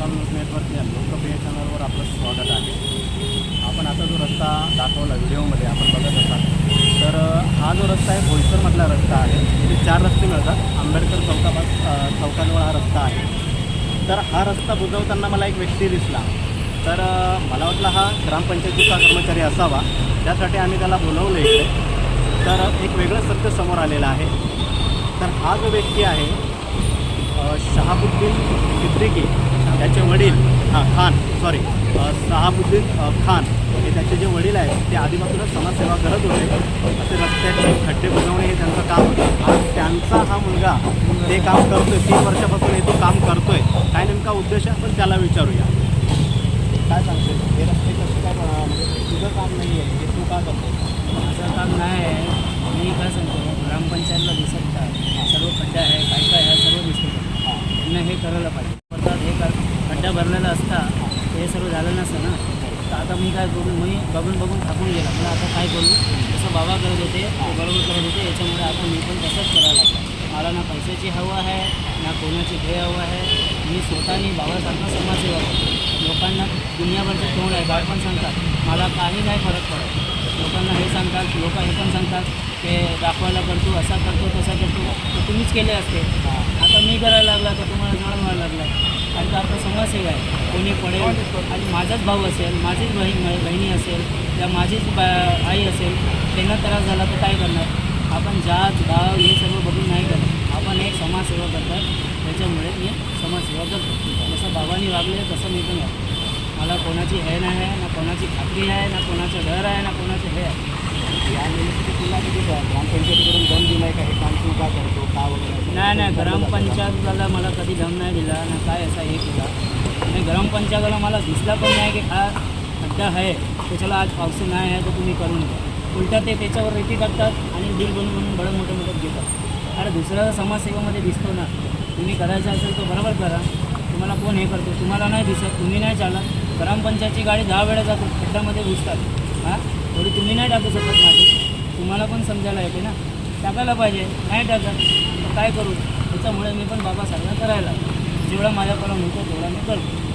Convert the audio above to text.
Mahakal news network या लोकप्रिय चॅनलवर आपलं स्वागत आहे. आपण आता जो रस्ता दाखवला व्हिडिओमध्ये आपण बघत असाल. तर हा जो रस्ता आहे भोईसरमधला रस्ता आहे. इथे चार रस्ते मिळतात. आंबेडकर चौकापास चौकाजवळ हा रस्ता आहे. तर हा रस्ता बुजवताना मला एक व्यक्ती दिसला. तर मला वाटलं हा ग्रामपंचायतीचा कर्मचारी असावा. त्यासाठी आम्ही त्याला बोलवलं इकडे. तर एक वेगळं सत्य समोर आलेलं आहे. तर हा जो व्यक्ती आहे सिद्दीकी त्याचे वडील हां खान सॉरी शहाबुद्दीन अ, खान हे त्याचे जे वडील आहेत ते आधीपासूनच समाजसेवा करत होते. असे रस्त्याचे खड्डे बुजवणे हे त्यांचं काम होतं. आज त्यांचा हा मुलगा ते काम करतोय तीन वर्षापासून हे तो काम करतोय. काय नेमका उद्देश आहे? आपण त्याला विचारूया. काय सांगते हे रस्ते कसं काय म्हणजे तुझं काम नाही आहे हे तू का करतो माझं काम नाही आहे. मी काय सांगतो? ग्रामपंचायतला दिसत सर्व खड्डा आहे काय काय आहे सर्व दिसतं त्यांना हे करायला पाहिजे. खड्डा भरलेला असता हे सर्व झालं नसतं ना. तर आता मी काय करू मी बघून बघून थाकून गेला. मला आता काय करू जसं बाबा करत होते बरोबर करत होते याच्यामुळे आता मी पण तसंच करायला लागला. मला ना पैशाची हवं आहे ना कोणाची हे हवं आहे. मी स्वतःनी बाबासारखा समाजसेवा करतो लोकांना दुनियाभरचे तोंड आहे काय पण सांगतात. मला काही नाही फरक पडत. लोकांना हे सांगतात लोक हे पण सांगतात की दाखवायला करतो असा करतो तसा करतो. तर तुम्हीच केले असते. आता मी करायला लागला तर तुम्हाला जाणवायला व्हायला लागला. कारण आहे कोणी पडेल. आणि माझाच भाऊ असेल माझीच बहीण बहिणी असेल किंवा माझीच बा आई असेल त्यांना त्रास झाला तर काय करणार? आपण जात गाव हे सर्व बघून नाही करत. आपण एक समाजसेवा करतात. त्याच्यामुळे मी समाजसेवा करतो. जसं बाबांनी वागले तसं मी पण वागतो. मला कोणाची हे नाही आहे ना कोणाची खात्री आहे ना कोणाचं घर आहे ना कोणाचं हे आहे. या निमित्त तुला किती ग्रामपंचायतीकडून दम दिलाय का हे काम तू का करतो? का वगैरे नाही नाही ग्रामपंचायतला मला कधी दम नाही दिला ना काय असा हे केला. आणि ग्रामपंचायतला मला दिसला पण नाही की हा खड्डा आहे त्याच्याला आज पावसा नाही आहे तर तुम्ही करून द्या उलटा ते त्याच्यावर रेती करतात आणि बिल बनवून बनवून बडं मोठं मोठं घेतात. अरे दुसऱ्या समाजसेवेमध्ये दिसतो ना. तुम्ही करायचं असेल तर बरोबर करा. तुम्हाला कोण हे करतो? तुम्हाला नाही दिसत तुम्ही नाही चालत. ग्रामपंचायतची गाडी दहा वेळा जातो खड्ड्यामध्ये घुसतात. हां? थोडी तुम्ही नाही टाकू शकत माती तुम्हाला पण समजायला येते ना. टाकायला पाहिजे. नाही टाकत काय करू? त्याच्यामुळे मी पण बाबासाहेबांना करायला जेवढा माझ्याकडून होतो तेवढा मी करतो.